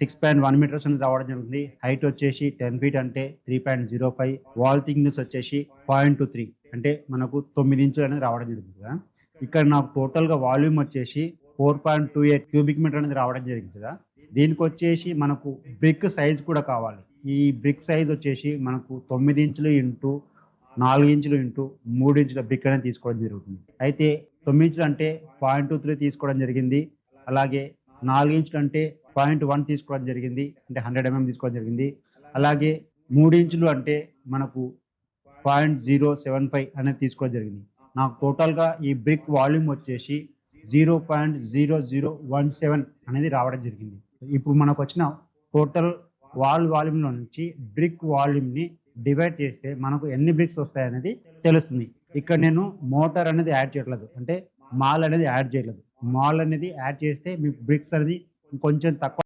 Six point one metres అనేది రావడం జరుగుతుంది. హైట్ వచ్చేసి టెన్ ఫీట్ అంటే three point zero five. Wall thickness వచ్చేసి పాయింట్ టూ త్రీ. అంటే మనకు తొమ్మిది ఇంచులు అనేది రావడం జరుగుతుంది కదా. ఇక్కడ నాకు టోటల్గా వాల్యూమ్ వచ్చేసి four point two eight cubic metre అనేది రావడం జరిగింది కదా. దీనికి వచ్చేసి మనకు బ్రిక్ సైజ్ కూడా కావాలి. ఈ బ్రిక్ సైజ్ వచ్చేసి మనకు తొమ్మిది ఇంచులు ఇంటూ నాలుగు ఇంచులు ఇంటూ మూడు ఇంచుల బ్రిక్ అనేది తీసుకోవడం జరుగుతుంది. అయితే తొమ్మిది ఇంచులు అంటే పాయింట్ టూ త్రీ తీసుకోవడం జరిగింది. అలాగే నాలుగు ఇంచులు అంటే పాయింట్ వన్ తీసుకోవడం జరిగింది అంటే హండ్రెడ్ ఎంఎం తీసుకోవడం జరిగింది. అలాగే మూడు ఇంచులు అంటే మనకు పాయింట్ జీరో సెవెన్ ఫైవ్ అనేది తీసుకోవడం జరిగింది. నాకు టోటల్గా ఈ బ్రిక్ వాల్యూమ్ వచ్చేసి zero point zero zero one seven అనేది రావడం జరిగింది. ఇప్పుడు మనకు వచ్చిన టోటల్ వాల్ వాల్యూమ్లో నుంచి బ్రిక్ వాల్యూమ్ని డివైడ్ చేస్తే మనకు ఎన్ని బ్రిక్స్ వస్తాయి అనేది తెలుస్తుంది. ఇక్కడ నేను మోటార్ అనేది యాడ్ చేయట్లేదు. అంటే మాల్ అనేది యాడ్ చేయట్లేదు. మాల్ అనేది యాడ్ చేస్తే మీ బ్రిక్స్ అనేది కొంచెం తక్కువ